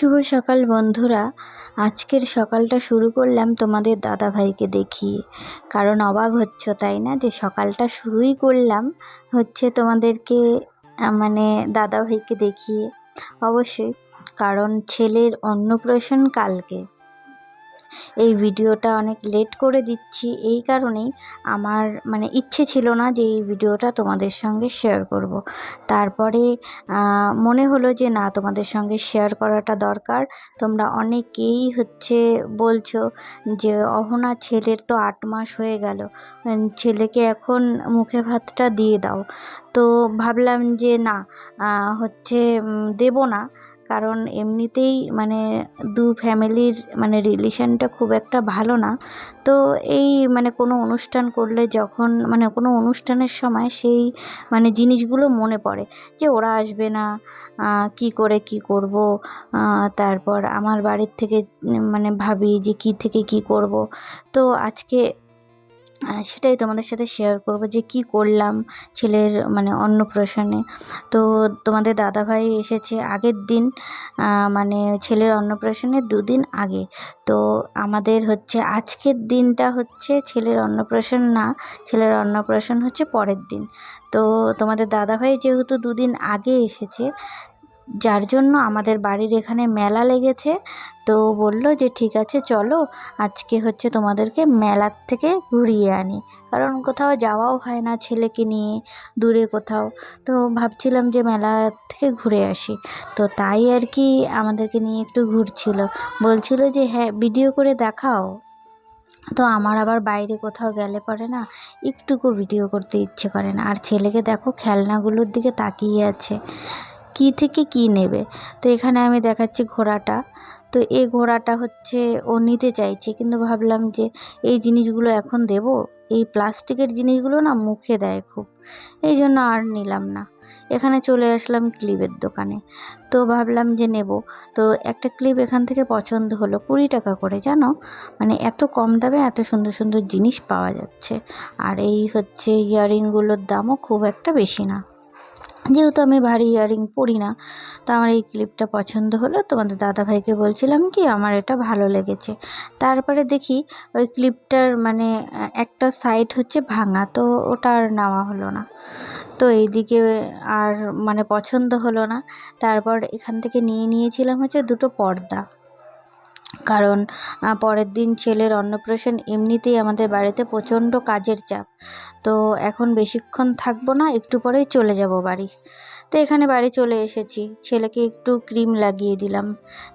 শুভ সকাল বন্ধুরা। আজকের সকালটা শুরু করলাম তোমাদের দাদা ভাইকে দেখিয়ে। কারণ অবাক হচ্ছ, তাই না? যে সকালটা শুরুই করলাম হচ্ছে তোমাদেরকে মানে দাদা ভাইকে দেখিয়ে। অবশ্যই, কারণ ছেলের অন্নপ্রাশন কালকে। এই ভিডিওটা অনেক লেট করে দিচ্ছি। এই কারণেই আমার মানে ইচ্ছে ছিল না যে এই ভিডিওটা তোমাদের সঙ্গে শেয়ার করব। তারপরে মনে হলো যে না, তোমাদের সঙ্গে শেয়ার করাটা দরকার। তোমরা অনেকেই হচ্ছে বলছো যে, অহনা ছেলের তো আট মাস হয়ে গেল। ছেলেকে এখন মুখে ভাতটা দিয়ে দাও। তো ভাবলাম যে না হচ্ছে দেবো না। কারণ এমনিতেই মানে দু ফ্যামিলির মানে রিলেশনটা খুব একটা ভালো না। তো এই মানে কোনো অনুষ্ঠান করলে যখন মানে কোনো অনুষ্ঠানের সময় সেই মানে জিনিসগুলো মনে পড়ে যে ওরা আসবে না কি করে কি করব তারপর আমার বাড়ির থেকে মানে ভাবি যে কি থেকে কি করব। তো আজকে সেটাই তোমাদের সাথে শেয়ার করব যে কি করলাম ছেলের মানে অন্নপ্রাশনে। তো তোমাদের দাদাভাই এসেছে আগের দিন মানে ছেলের অন্নপ্রাশনের দুদিন আগে। তো আমাদের হচ্ছে আজকের দিনটা হচ্ছে ছেলের অন্নপ্রাশন না, ছেলের অন্নপ্রাশন হচ্ছে পরের দিন। তো তোমাদের দাদাভাই যেহেতু দুদিন আগে এসেছে যার জন্য আমাদের বাড়ির এখানে মেলা লেগেছে। তো বলল যে, ঠিক আছে, চলো, আজকে হচ্ছে তোমাদেরকে মেলার থেকে ঘুরিয়ে আনি। কারণ কোথাও যাওয়াও হয় না ছেলেকে নিয়ে, দূরে কোথাও। তো ভাবছিলাম যে মেলা থেকে ঘুরে আসি। তো তাই আর কি আমাদেরকে নিয়ে একটু ঘুরছিল। বলছিল যে হ্যাঁ ভিডিও করে দেখাও। তো আমার আবার বাইরে কোথাও গেলে পরে না, একটুকু ভিডিও করতে ইচ্ছে করে না। আর ছেলেকে দেখো, খেলনাগুলোর দিকে তাকিয়ে আছে। কী থেকে কী নেবে? তো এখানে আমি দেখাচ্ছি ঘোড়াটা। তো এই ঘোড়াটা হচ্ছে ও নিতে চাইছে, কিন্তু ভাবলাম যে এই জিনিসগুলো এখন দেব? এই প্লাস্টিকের জিনিসগুলো না মুখে দেয় খুব। এই জন্য আর নিলাম না। এখানে চলে আসলাম ক্লিপের দোকানে। তো ভাবলাম যে নেব। তো একটা ক্লিপ এখান থেকে পছন্দ হলো কুড়ি টাকা করে, জানো? মানে এত কম দামে এত সুন্দর সুন্দর জিনিস পাওয়া যাচ্ছে। আর এই হচ্ছে ইয়াররিংগুলোর দামও খুব একটা বেশি না। যেহেতু আমি ভারী ইয়ারিং পরি না, তো আমার এই ক্লিপটা পছন্দ হলো। তোমাদের দাদাভাইকে বলছিলাম কি, আমার এটা ভালো লেগেছে। তারপরে দেখি ওই ক্লিপটার মানে একটা সাইড হচ্ছে ভাঙা, তো ওটা আর নেওয়া হলো না। তো এইদিকে আর মানে পছন্দ হলো না। তারপর এখান থেকে নিয়ে নিয়েছিলাম হচ্ছে দুটো পর্দা। কারণ পরের দিন ছেলের অন্নপ্রাশন এমনিতেই আমাদের বাড়িতে প্রচণ্ড কাজের চাপ। তো এখন বেশিক্ষণ থাকব না, একটু পরেই চলে যাব বাড়ি। তো এখানে বাড়ি চলে এসেছি। ছেলেকে একটু ক্রিম লাগিয়ে দিলাম।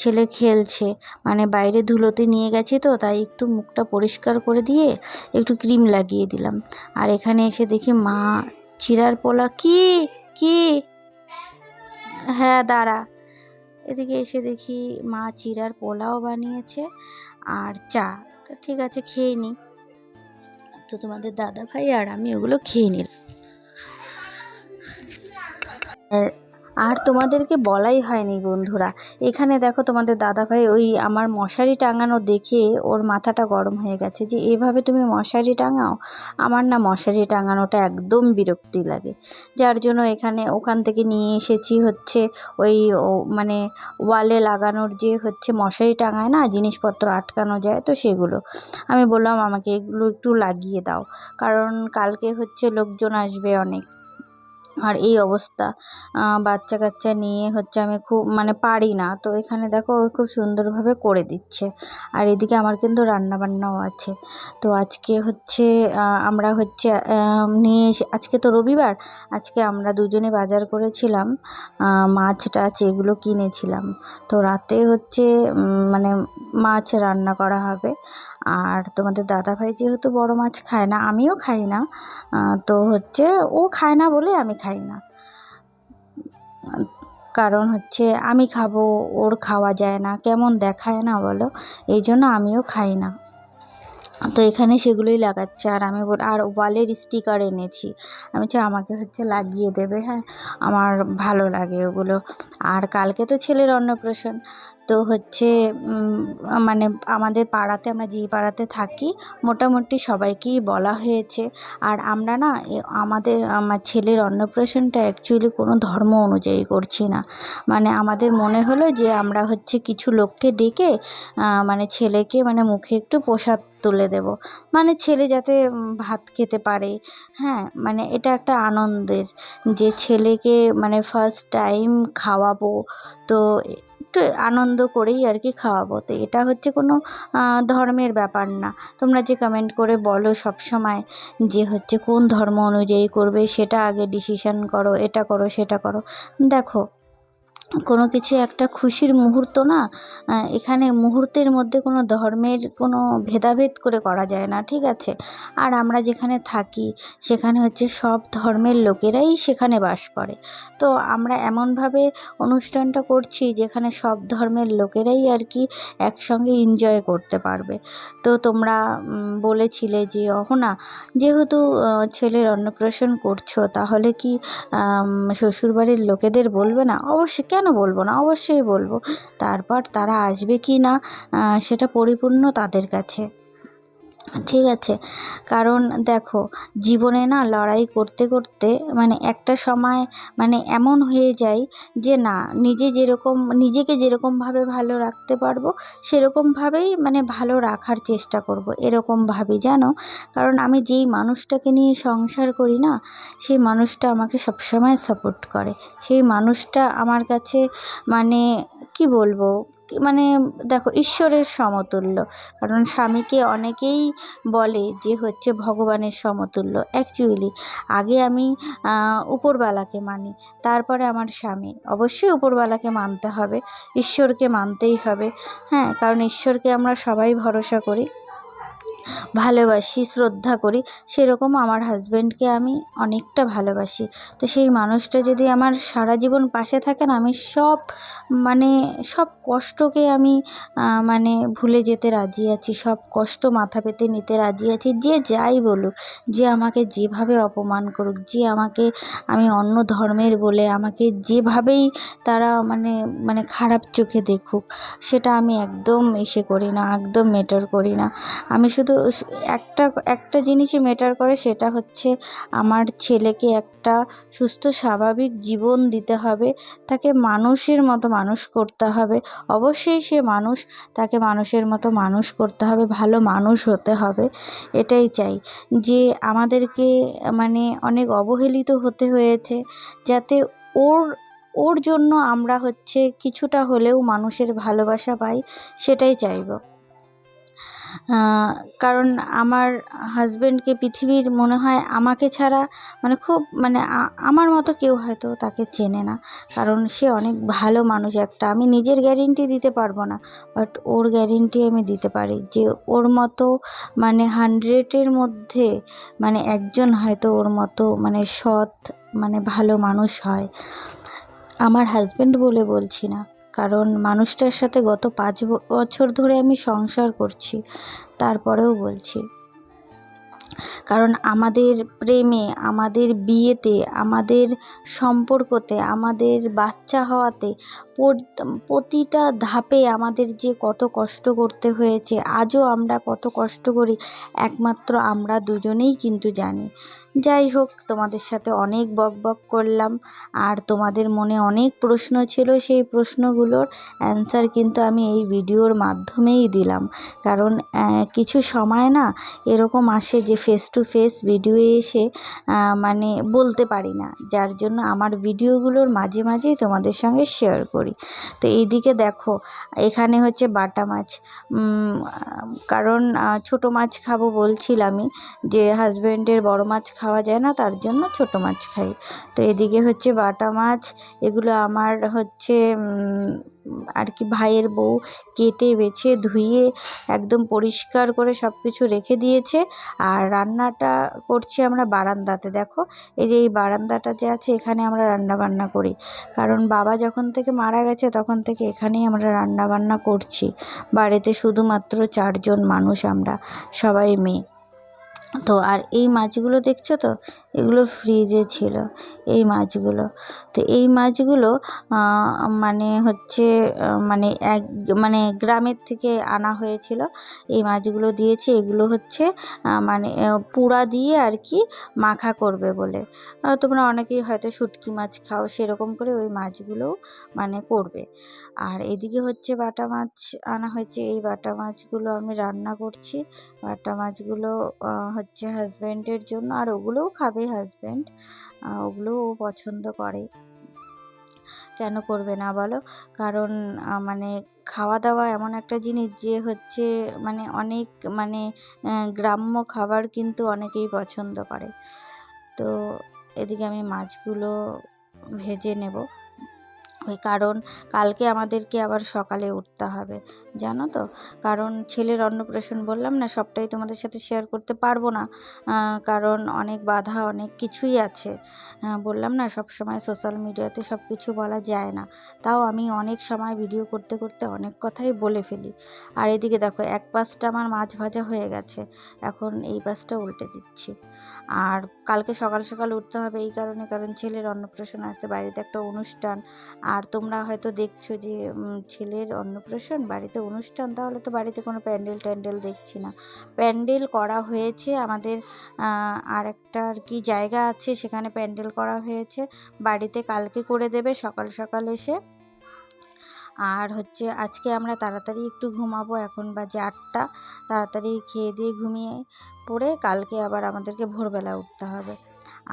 ছেলে খেলছে। মানে বাইরে ধুলোতে নিয়ে গেছি তো, তাই একটু মুখটা পরিষ্কার করে দিয়ে একটু ক্রিম লাগিয়ে দিলাম। আর এখানে এসে দেখি মা চিরার পোলা, কি? কি? হ্যাঁ দাঁড়া। এদিকে এসে দেখি মা চিরার পোলাও বানিয়েছে আর চা। তো ঠিক আছে, খেয়ে নিই তো তোমাদের দাদা ভাই আর আমি ওগুলো খেয়ে নিলাম। আর- তোমাদেরকে বলাই হয়নি বন্ধুরা। এখানে দেখো তোমাদের দাদাভাই ওই আমার মশারি টাঙানো দেখে ওর মাথাটা গরম হয়ে গেছে যে, এভাবে তুমি মশারি টাঙাও? আমার না মশারি টাঙানোটা একদম বিরক্তি লাগে। যার জন্য এখানে ওখান থেকে নিয়ে এসেছি হচ্ছে ওই মানে ওয়ালে লাগানোর যে হচ্ছে মশারি টাঙায় না, জিনিসপত্র আটকানো যায় তো সেগুলো। আমি বললাম, আমাকে এগুলো একটু লাগিয়ে দাও। কারণ কালকে হচ্ছে লোকজন আসবে অনেক। আর এই অবস্থা। বাচ্চা কাচ্চা নিয়ে হচ্ছে আমি খুব মানে পারি না। তো এখানে দেখো ও খুব সুন্দরভাবে করে দিচ্ছে। আর এদিকে আমার কিন্তু রান্না বান্নাও আছে। তো আজকে হচ্ছে আমরা হচ্ছে নিয়ে এসে, আজকে তো রবিবার, আজকে আমরা দুজনে বাজার করেছিলাম মাছ টাছ এগুলো কিনেছিলাম। তো রাতে হচ্ছে মানে মাছ রান্না করা হবে। আর তোমাদের দাদাভাই যেহেতু বড় মাছ খায় না, আমিও খাই না তো হচ্ছে ও খায় না বলে আমি খাই না। কারণ হচ্ছে আমি খাব, ওর খাওয়া যায় না, কেমন দেখায় না বলো, এই জন্য আমিও খাই না। তো এখানে সেগুলোই লাগাচ্ছে। আর আমি আর ওয়ালের স্টিকার এনেছি। আমি বলছি আমাকে হচ্ছে লাগিয়ে দেবে হ্যাঁ? আমার ভালো লাগে ওগুলো। আর কালকে তো ছেলের অন্নপ্রাশন। তো হচ্ছে মানে আমাদের পাড়াতে, আমরা যেই পাড়াতে থাকি, মোটামুটি সবাইকেই বলা হয়েছে। আর আমরা না আমাদের, আমার ছেলের অন্নপ্রাশনটা অ্যাকচুয়ালি কোনো ধর্ম অনুযায়ী করছি না। মানে আমাদের মনে হলো যে আমরা হচ্ছে কিছু লোককে ডেকে মানে ছেলেকে মানে মুখে একটু প্রসাদ তুলে দেব। মানে ছেলে যাতে ভাত খেতে পারে। হ্যাঁ মানে এটা একটা আনন্দের। যে ছেলেকে মানে ফার্স্ট টাইম খাওয়াবো, তো একটু আনন্দ করেই আর কি খাওয়াবো। তো এটা হচ্ছে কোনো ধর্মের ব্যাপার না। তোমরা যে কমেন্ট করে বলো সব সময় যে হচ্ছে কোন ধর্ম অনুযায়ী করবে, সেটা আগে ডিসিশান করো, এটা করো, সেটা করো। দেখো কোনো কিছু একটা খুশির মুহূর্ত না এখানে মুহূর্তের মধ্যে কোনো ধর্মের কোনো ভেদাভেদ করে করা যায় না, ঠিক আছে? আর আমরা যেখানে থাকি, সেখানে হচ্ছে সব ধর্মের লোকেরাই সেখানে বাস করে। তো আমরা এমনভাবে অনুষ্ঠানটা করছি, যেখানে সব ধর্মের লোকেরাই আর কি একসঙ্গে এনজয় করতে পারবে। তো তোমরা বলেছিলে যে অহনা যেহেতু ছেলের অন্নপ্রাশন করছ, তাহলে কি শ্বশুরবাড়ির লোকেদের বলবে না? অবশ্যই কেন বলব না? অবশ্যই বলব। তারপর তারা আসবে কি না সেটা পরিপূর্ণ তাদের কাছে। ঠিক আছে। কারণ দেখো, জীবনে না লড়াই করতে করতে মানে একটা সময় মানে এমন হয়ে যায় যে না, নিজে যেরকম, নিজেকে যেরকমভাবে ভালো রাখতে পারব, সেরকমভাবেই মানে ভালো রাখার চেষ্টা করব এরকম ভাবি জানো? কারণ আমি যেই মানুষটাকে নিয়ে সংসার করি না, সেই মানুষটা আমাকে সবসময় সাপোর্ট করে। সেই মানুষটা আমার কাছে মানে কি বলব? মানে দেখো, ঈশ্বরের সমতুল্য। কারণ স্বামীকে অনেকেই বলে যে হচ্ছে ভগবানের সমতুল্য। অ্যাকচুয়ালি আগে আমি উপরবালাকে মানি, তারপরে আমার স্বামী। অবশ্যই উপরবালাকে মানতে হবে, ঈশ্বরকে মানতেই হবে। হ্যাঁ কারণ ঈশ্বরকে আমরা সবাই ভরসা করি। ভালোবাসি, শ্রদ্ধা করি, সেরকম আমার হাজব্যান্ডকে আমি অনেকটা ভালোবাসি। তো সেই মানুষটা যদি আমার সারা জীবন পাশে থাকেন আমি সব মানে সব কষ্টকে আমি মানে ভুলে যেতে রাজি আছি, সব কষ্ট মাথা পেতে নিতে রাজি আছি, যে যাই বলুক, যে আমাকে যেভাবে অপমান করুক, যে আমাকে আমি অন্য ধর্মের বলে, আমাকে যেভাবেই তারা মানে মানে খারাপ চোখে দেখুক, সেটা আমি একদম ইসে করি না, একদম মেটার করি না। আমি শুধু একটা একটা জিনিসই ম্যাটার করে সেটা হচ্ছে আমার ছেলেকে একটা সুস্থ, স্বাভাবিক জীবন দিতে হবে। তাকে মানুষের মতো মানুষ করতে হবে। অবশ্যই সে মানুষ, তাকে মানুষের মতো মানুষ করতে হবে, ভালো মানুষ হতে হবে। এটাই চাই যে আমাদেরকে মানে অনেক অবহেলিত হতে হয়েছে যাতে ওর ওর জন্য আমরা হচ্ছে কিছুটা হলেও মানুষের ভালোবাসা পাই, সেটাই চাইব। কারণ আমার হাজব্যান্ডকে পৃথিবীর মনে হয় আমাকে ছাড়া মানে খুব মানে আমার মতো কেউ হয়তো তাকে চেনে না। কারণ সে অনেক ভালো মানুষ একটা। আমি নিজের গ্যারেন্টি দিতে পারব না বাট ওর গ্যারেন্টি আমি দিতে পারি যে ওর মতো মানে হান্ড্রেডের মধ্যে মানে একজন হয়তো ওর মতো মানে সৎ মানে ভালো মানুষ হয়। আমার হাজব্যান্ড বলে বলছি না। কারণ মানুষটার সাথে গত পাঁচ বছর ধরে আমি সংসার করছি, তারপরেও বলছি। কারণ আমাদের প্রেমে, আমাদের বিয়েতে, আমাদের সম্পর্কতে, আমাদের বাচ্চা হওয়াতে প্রতিটা ধাপে আমাদের যে কত কষ্ট করতে হয়েছে, আজও আমরা কত কষ্ট করি, একমাত্র আমরা দুজনেই কিন্তু জানি। যাই হোক, তোমাদের সাথে অনেক বক বক করলাম আর তোমাদের মনে অনেক প্রশ্ন ছিল, সেই প্রশ্নগুলোর অ্যান্সার কিন্তু আমি এই ভিডিওর মাধ্যমেই দিলাম। কারণ কিছু সময় না এরকম আসে যে ফেস টু ফেস ভিডিও এসে মানে বলতে পারি না। যার জন্য আমার ভিডিওগুলোর মাঝে মাঝেই তোমাদের সঙ্গে শেয়ার করি। তো এইদিকে দেখো, এখানে হচ্ছে বাটা মাছ। কারণ ছোটো মাছ খাব বলছিলামই, যে হাজব্যান্ডের বড় মাছ খাওয়া যায় না, তার জন্য ছোট মাছ খাই। তো এদিকে হচ্ছে বাটা মাছ, এগুলো আমার হচ্ছে আর কি ভাইয়ের বউ কেটে, বেছে, ধুয়ে একদম পরিষ্কার করে সব কিছু রেখে দিয়েছে। আর রান্নাটা করছি আমরা বারান্দাতে, দেখো। এই যে এই বারান্দাটা যে আছে, এখানে আমরা রান্না বান্না করি। কারণ বাবা যখন থেকে মারা গেছে, তখন থেকে এখানেই আমরা রান্না বান্না করছি। বাড়িতে শুধুমাত্র চারজন মানুষ আমরা, সবাই মেয়ে। তো আর এই মাছগুলো দেখছ তো? এগুলো ফ্রিজে ছিল, এই মাছগুলো। তো এই মাছগুলো মানে হচ্ছে মানে এক মানে গ্রামের থেকে আনা হয়েছিল। এই মাছগুলো দিয়েছে, এগুলো হচ্ছে মানে পোড়া দিয়ে আর কি মাখা করবে বলে। তোমরা অনেকেই হয়তো শুটকি মাছ খাও, সেরকম করে ওই মাছগুলোও মানে করবে। আর এদিকে হচ্ছে বাটা মাছ আনা হয়েছে, এই বাটা মাছগুলো আমি রান্না করছি। বাটা মাছগুলো হচ্ছে হাজব্যান্ডের জন্য, আর ওগুলোও খাবে হাজব্যান্ড ওগুলোও ও পছন্দ করে। কেন করবে না বলো? কারণ মানে খাওয়া দাওয়া এমন একটা জিনিস যে হচ্ছে মানে অনেক মানে গ্রাম্য খাবার কিন্তু অনেকেই পছন্দ করে। তো এদিকে আমি মাছগুলো ভেজে নেব। ওই কারণ, কালকে আমাদেরকে আবার সকালে উঠতে হবে। জানো তো? কারণ ছেলের অন্নপ্রাশন বললাম না, সবটাই তোমাদের সাথে শেয়ার করতে পারব না। কারণ অনেক বাধা, অনেক কিছুই আছে। বললাম না সব সময় সোশ্যাল মিডিয়াতে সব কিছু বলা যায় না। তাও আমি অনেক সময় ভিডিও করতে করতে অনেক কথাই বলে ফেলি। আর এদিকে দেখো, এক পাশটা আমার মাছ ভাজা হয়ে গেছে। এখন এই পাশটা উল্টে দিচ্ছি। আর কালকে সকাল সকাল উঠতে হবে এই কারণে, কারণ ছেলের অন্নপ্রাশন আসতে বাড়িতে একটা অনুষ্ঠান। আর তোমরা হয়তো দেখছ যে ছেলের অন্নপ্রাশন বাড়িতে অনুষ্ঠান, তাহলে তো বাড়িতে কোনো প্যান্ডেল ট্যান্ডেল দেখছি না। প্যান্ডেল করা হয়েছে, আমাদের আর একটা আর কি জায়গা আছে, সেখানে প্যান্ডেল করা হয়েছে। বাড়িতে কালকে করে দেবে, সকাল সকাল এসে। আর হচ্ছে, আজকে আমরা তাড়াতাড়ি একটু ঘুমাবো, এখন বাজে আটটা। তাড়াতাড়ি খেয়ে দিয়ে ঘুমিয়ে পড়ে কালকে আবার আমাদেরকে ভোরবেলা উঠতে হবে।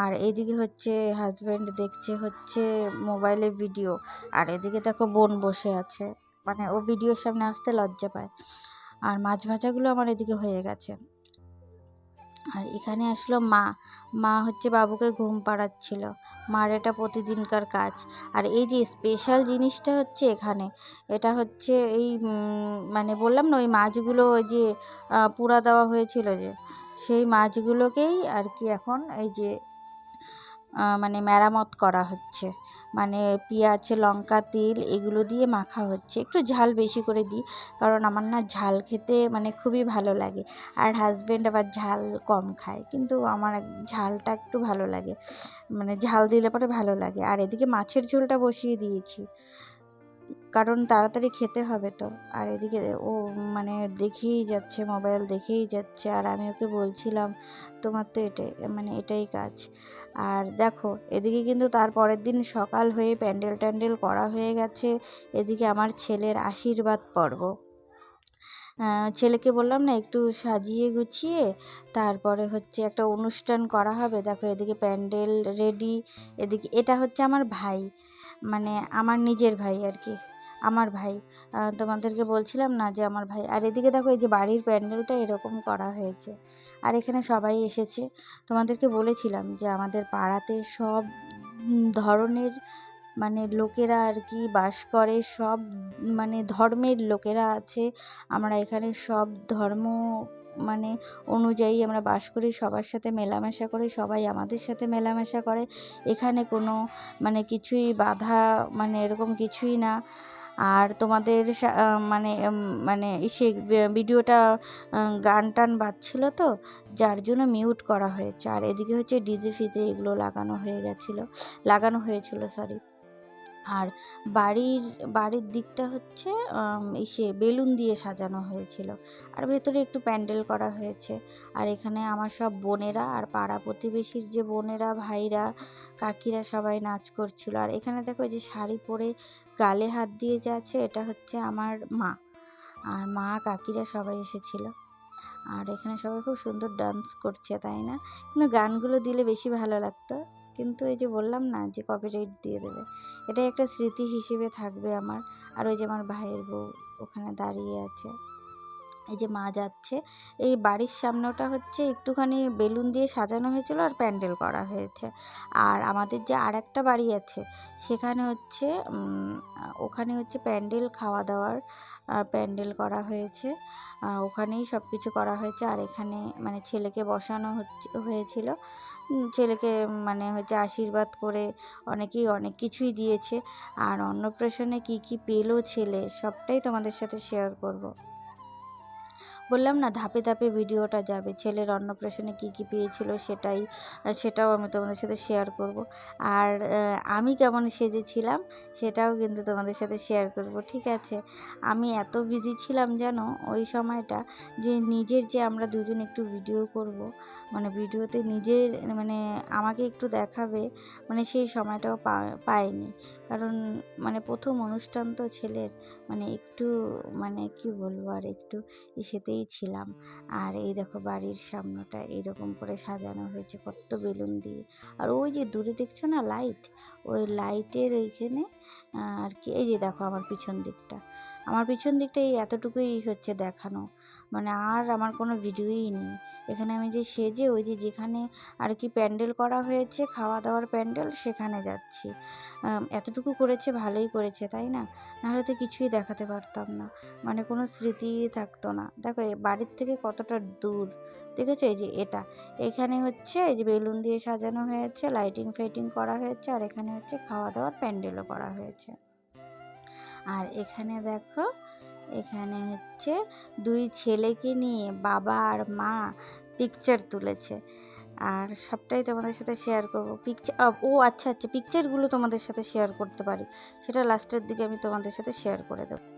আর এদিকে হচ্ছে হাজব্যান্ড দেখছে হচ্ছে মোবাইলে ভিডিও আর এদিকে দেখো বোন বসে আছে। মানে ও ভিডিওর সামনে আসতে লজ্জা পায়। আর মাছ ভাজাগুলো আমার এদিকে হয়ে গেছে। আর এখানে আসলো মা। মা হচ্ছে বাবুকে ঘুম পাড়াচ্ছিল। মার এটা প্রতিদিনকার কাজ। আর এই যে স্পেশাল জিনিসটা হচ্ছে এখানে, এটা হচ্ছে এই মানে বললাম না, ওই মাছগুলো ওই যে পুরা দেওয়া হয়েছিল যে, সেই মাছগুলোকেই আর কি এখন এই যে মানে মেরামত করা হচ্ছে। মানে পেঁয়াজ, লঙ্কা, তেল এগুলো দিয়ে মাখা হচ্ছে। একটু ঝাল বেশি করে দিই, কারণ আমার না ঝাল খেতে মানে খুবই ভালো লাগে আর হাজব্যান্ড আবার ঝাল কম খায়, কিন্তু আমার ঝালটা একটু ভালো লাগে। মানে ঝাল দিলে পরে ভালো লাগে। আর এদিকে মাছের ঝোলটা বসিয়ে দিয়েছি, কারণ তাড়াতাড়ি খেতে হবে তো। আর এদিকে ও মানে দেখেই যাচ্ছে মোবাইল দেখেই যাচ্ছে, আর আমি ওকে বলছিলাম, তোমার তো এটাই মানে এটাই কাজ। আর দেখো, এদিকে কিন্তু তার পরের দিন সকাল হয়ে প্যান্ডেল ট্যান্ডেল করা হয়ে গেছে। এদিকে আমার ছেলের আশীর্বাদ পর্ব। ছেলেকে বললাম না, একটু সাজিয়ে গুছিয়ে তারপরে হচ্ছে একটা অনুষ্ঠান করা হবে। দেখো, এদিকে প্যান্ডেল রেডি, এদিকে এটা হচ্ছে আমার ভাই মানে আমার নিজের ভাই আর কি। আমার ভাই। তোমাদেরকে বলছিলাম না যে আমার ভাই। আর এদিকে দেখো, এই যে বাড়ির প্যান্ডেলটা এরকম করা হয়েছে। আর এখানে সবাই এসেছে। তোমাদেরকে বলেছিলাম যে আমাদের পাড়াতে সব ধরনের মানে লোকেরা আর কি বাস করে, সব মানে ধর্মের লোকেরা আছে। আমরা এখানে সব ধর্ম মানে অনুযায়ী আমরা বাস করি, সবার সাথে মেলামেশা করি, সবাই আমাদের সাথে মেলামেশা করে। এখানে কোনো মানে কিছুই বাধা মানে এরকম কিছুই না। আর তোমাদের মানে মানে সে ভিডিওটা গান টান বাজছিলো তো, যার জন্য মিউট করা হয়েছে। আর এদিকে হচ্ছে ডিজে ফিজে এগুলো লাগানো হয়ে গেছিল, লাগানো হয়েছিল সরি আর বাড়ির বাড়ির দিকটা হচ্ছে ইসে বেলুন দিয়ে সাজানো হয়েছিল। আর ভেতরে একটু প্যান্ডেল করা হয়েছে। আর এখানে আমার সব বোনেরা আর পাড়া প্রতিবেশীর যে বোনেরা, ভাইরা, কাকিরা সবাই নাচ করছিল। আর এখানে দেখো যে শাড়ি পরে গালে হাত দিয়ে যাচ্ছে, এটা হচ্ছে আমার মা। আর মা, কাকিরা সবাই এসেছিল। আর এখানে সবাই খুব সুন্দর ডান্স করছে, তাই না? কিন্তু গানগুলো দিলে বেশি ভালো লাগতো। কিন্তু এই যে বললাম না যে কপিরাইট দিয়ে দেবে এটা একটা স্মৃতি হিসেবে থাকবে আমার। আর ওই যে আমার ভাইয়ের বউ ওখানে দাঁড়িয়ে আছে। এই যে মা যাচ্ছে, এই বাড়ির সামনেটা হচ্ছে একটুখানি বেলুন দিয়ে সাজানো হয়েছিল আর প্যান্ডেল করা হয়েছে। আর আমাদের যে আর একটা বাড়ি আছে, সেখানে হচ্ছে ওখানে হচ্ছে প্যান্ডেল খাওয়া দাওয়ার প্যান্ডেল করা হয়েছে। ওখানেই সব কিছু করা হয়েছে। আর এখানে মানে ছেলেকে বসানো হচ্ছে, হয়েছিল। ছেলেকে মানে হচ্ছে আশীর্বাদ করে অনেকেই অনেক কিছুই দিয়েছে। আর অন্নপ্রাশনে কী কী পেল ছেলে, সবটাই তোমাদের সাথে শেয়ার করব। বললাম, না, ধাপে ধাপে ভিডিওটা যাবে। ছেলের অন্নপ্রাশনে কী কী পেয়েছিল সেটাই সেটাও আমি তোমাদের সাথে শেয়ার করব। আর আমি কেমন সেজেছিলাম সেটাও কিন্তু তোমাদের সাথে শেয়ার করব, ঠিক আছে? আমি এত বিজি ছিলাম যেন ওই সময়টা যে নিজের যে আমরা দুজন একটু ভিডিও করব মানে ভিডিওতে নিজের মানে আমাকে একটু দেখাবে মানে সেই সময়টাও পাইনি। কারণ মানে প্রথম অনুষ্ঠান তো ছেলের মানে একটু মানে কি বলব আর একটু ইসেতেই ছিলাম আর এই দেখো বাড়ির সামনেটা এরকম করে সাজানো হয়েছে, কত বেলুন দিয়ে। আর ওই যে দূরে দেখছ না লাইট ওই লাইটের ওইখানে আর কি, এই যে দেখো আমার পিছন দিকটা। আমার পিছন দিকটা এই এতটুকুই হচ্ছে দেখানো। মানে আর আমার কোনো ভিডিওই নেই। এখানে আমি যে সেজে ওই যে যেখানে আর কি প্যান্ডেল করা হয়েছে খাওয়া দাওয়ার প্যান্ডেল, সেখানে যাচ্ছি। এতটুকু করেছে, ভালোই করেছে, তাই না? নাহলে তো কিছুই দেখাতে পারতাম না। মানে কোনো স্মৃতি থাকতো না। দেখো বাড়ির থেকে কতটা দূর। দেখেছ? এই যে এটা। এখানে হচ্ছে এই যে বেলুন দিয়ে সাজানো হয়েছে লাইটিং ফাইটিং করা হয়েছে, আর এখানে হচ্ছে খাওয়া দাওয়ার প্যান্ডেলও করা হয়েছে। আর এখানে দেখো, এখানে হচ্ছে দুই ছেলেকে নিয়ে বাবা আর মা পিকচার তুলেছে। আর সবটাই তোমাদের সাথে শেয়ার করব। পিকচার ও আচ্ছা আচ্ছা পিকচারগুলো তোমাদের সাথে শেয়ার করতে পারি। সেটা লাস্টের দিকে আমি তোমাদের সাথে শেয়ার করে দেবো।